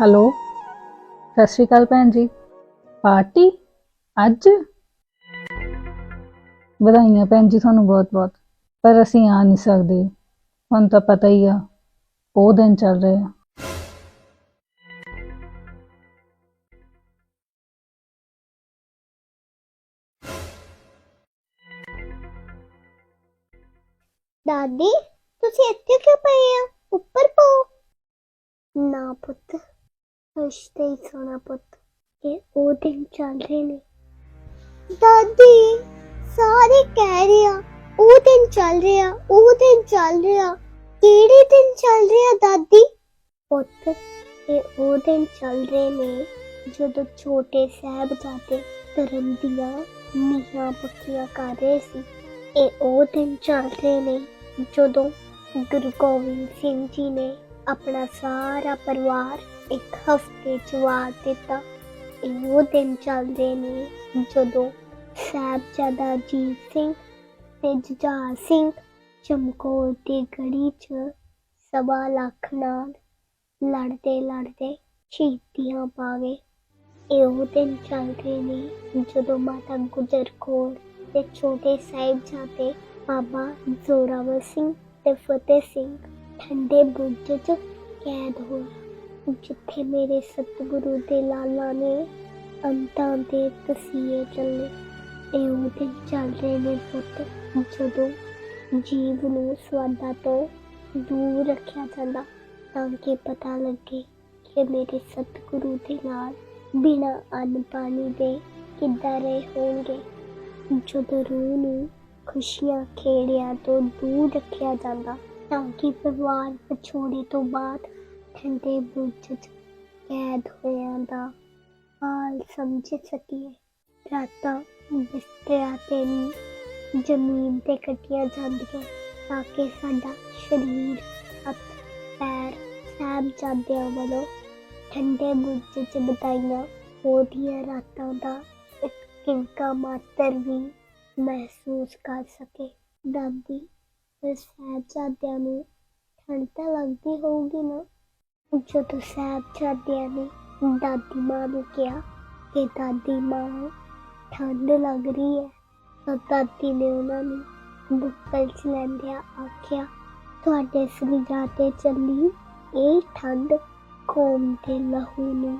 Hello, ਸਤਿ ਸ਼੍ਰੀ ਅਕਾਲ ਭੈਣ ਜੀ। ਪਾਰਟੀ? ਅੱਜ? ਵਧਾਈਆਂ ਭੈਣ ਜੀ ਤੁਹਾਨੂੰ ਬਹੁਤ ਬਹੁਤ ਪਰ ਅਸੀਂ ਆ ਨਹੀਂ ਸਕਦੇ। ਹੁਣ ਤਾਂ ਪਤਾ ਹੀ ਆ ਉਹ ਦਿਨ ਚੱਲ ਰਹੇ ਆ। ਦਾਦੀ, ਤੁਸੀਂ ਇੱਥੇ ਕਿਉਂ ਪਏ ਆ? ਉੱਪਰ ਪਾਓ। ਨਾ ਪੁੱਤ। ਹਸ਼ਤੇ ਹੀ ਸੋਣਾ ਪੁੱਤ। ਇਹ ਉਹ ਦਿਨ ਚੱਲ ਰਹੇ ਨੇ। ਦਾਦੀ, ਸਾਰੇ ਕਹਿ ਰਹੇ ਆ, ਉਹ ਦਿਨ ਚੱਲ ਰਿਹਾ, ਉਹ ਦਿਨ ਚੱਲ ਰਿਹਾ। ਕਿਹੜੇ ਦਿਨ ਚੱਲ ਰਿਹਾ ਦਾਦੀ? ਪੁੱਤ, ਇਹ ਉਹ ਦਿਨ ਚੱਲ ਰਹੇ ਨੇ ਜਦੋਂ ਛੋਟੇ ਸਾਹਿਬਜ਼ਾਦੇ ਧਰਮ ਦੀਆਂ ਨੀਹਾਂ ਪੱਕੀਆਂ ਕਰ ਰਹੇ ਸੀ। ਇਹ ਉਹ ਦਿਨ ਚੱਲ ਰਹੇ ਨੇ ਜਦੋਂ ਗੁਰੂ ਗੋਬਿੰਦ ਸਿੰਘ ਜੀ ਨੇ ਆਪਣਾ ਸਾਰਾ ਪਰਿਵਾਰ ਇੱਕ ਹਫ਼ਤੇ ਚ ਵਾਰ ਦਿੱਤਾ। ਇਹ ਉਹ ਦਿਨ ਚੱਲਦੇ ਨੇ ਜਦੋਂ ਸਾਹਿਬਜ਼ਾਦਾ ਅਜੀਤ ਸਿੰਘ ਤੇ ਜੁਝਾਰ ਸਿੰਘ ਚਮਕੌਰ ਦੀ ਗੜੀ 'ਚ ਸਵਾ ਲੱਖ ਨਾਲ ਲੜਦੇ ਲੜਦੇ ਸ਼ਹੀਦੀਆਂ ਪਾ ਗਏ ਇਹ ਉਹ ਦਿਨ ਚੱਲਦੇ ਨੇ ਜਦੋਂ ਮਾਤਾ ਗੁਜਰ ਕੌਰ ਤੇ ਛੋਟੇ ਸਾਹਿਬਜ਼ਾਦੇ ਬਾਬਾ ਜ਼ੋਰਾਵਰ ਸਿੰਘ ਤੇ ਫਤਿਹ ਸਿੰਘ ਠੰਡੇ ਬੁਰਜ 'ਚ ਕੈਦ ਹੋਏ ਜਿੱਥੇ ਮੇਰੇ ਸਤਿਗੁਰੂ ਦੇ ਲਾਲਾ ਨੇ ਅੰਤਾਂ ਦੇ ਤਸੀਹੇ ਚੱਲੇ, ਇਹ ਉਹ ਚੱਲ ਰਹੇ ਨੇ ਪੁੱਤ। ਜਦੋਂ ਜੀਵ ਨੂੰ ਸਵਾਦਾਂ ਤੋਂ ਦੂਰ ਰੱਖਿਆ ਜਾਂਦਾ, ਤਾਂ ਕਿ ਪਤਾ ਲੱਗੇ ਕਿ ਮੇਰੇ ਸਤਿਗੁਰੂ ਦੇ ਨਾਲ ਬਿਨਾਂ ਅੰਨ ਪਾਣੀ ਦੇ ਕਿੱਦਾਂ ਰਹੇ ਹੋਣਗੇ। ਜਦੋਂ ਰੂਹ ਨੂੰ ਖੁਸ਼ੀਆਂ ਖੇੜਿਆਂ ਤੋਂ ਦੂਰ ਰੱਖਿਆ ਜਾਂਦਾ ਤਾਂ ਕਿ ਪਰਿਵਾਰ ਵਿਛੋੜੇ ਤੋਂ ਬਾਅਦ ਠੰਡੇ ਬੁਰਜ 'ਚ ਕੈਦ ਹੋਇਆਂ ਦਾ ਹਾਲ ਸਮਝ ਸਕੀਏ। ਰਾਤਾਂ ਬਿਸਤਰਿਆਂ ਤੇ ਨਹੀਂ ਜ਼ਮੀਨ ਤੇ ਕੱਟੀਆਂ ਜਾਂਦੀਆਂ ਤਾਂ ਕਿ ਸਾਡਾ ਸਰੀਰ, ਹੱਥ, ਪੈਰ, ਸਾਹਿਬਜ਼ਾਦਿਆਂ ਵੱਲੋਂ ਠੰਡੇ ਬੁਰਜ 'ਚ ਬਿਤਾਈਆਂ ਉਹਦੀਆਂ ਰਾਤਾਂ ਦਾ ਇੱਕ ਕਿੰਕਾ ਮਾਤਰ ਵੀ ਮਹਿਸੂਸ ਕਰ ਸਕੇ। ਦਾਦੀ ਫਿਰ ਸਾਹਿਬਜ਼ਾਦਿਆਂ ਨੂੰ ਠੰਡ ਤਾਂ ਲੱਗਦੀ ਹੋਊਗੀ ਨਾ। ਜਦੋਂ ਸਾਹਿਬਜ਼ਾਦਿਆਂ ਨੇ ਦਾਦੀ ਮਾਂ ਨੂੰ ਕਿਹਾ ਕਿ ਦਾਦੀ ਮਾਂ, ਠੰਡ ਲੱਗ ਰਹੀ ਹੈ, ਤਾਂ ਦਾਦੀ ਨੇ ਉਹਨਾਂ ਨੂੰ ਬੁੱਕਲ ਚ ਲੈਂਦਿਆਂ ਆਖਿਆ, ਤੁਹਾਡੇ ਸਰੀਰਾਂ ਤੇ ਚੱਲੀ ਇਹ ਠੰਡ ਕੌਮ ਦੇ ਲਹੂ ਨੂੰ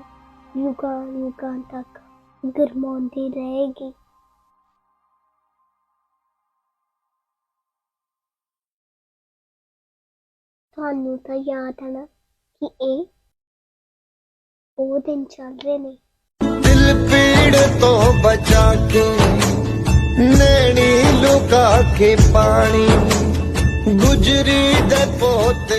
ਯੁਗਾਂ ਯੁਗਾਂ ਤੱਕ ਗਰਮਾਉਂਦੀ ਰਹੇਗੀ। ਤੁਹਾਨੂੰ ਤਾਂ ਯਾਦ ਹੈ ਨਾ ਕਿ ਇਹ ਉਹ ਦਿਨ ਚੱਲ ਰਹੇ ਨੇ। ਦਿਲ ਪੀੜ ਤੋਂ ਬਚਾ ਕੇ, ਨੈਣੀ ਲੁਕਾ ਕੇ ਪਾਣੀ, ਗੁਜਰੀ ਦੇ ਪੋਤੇ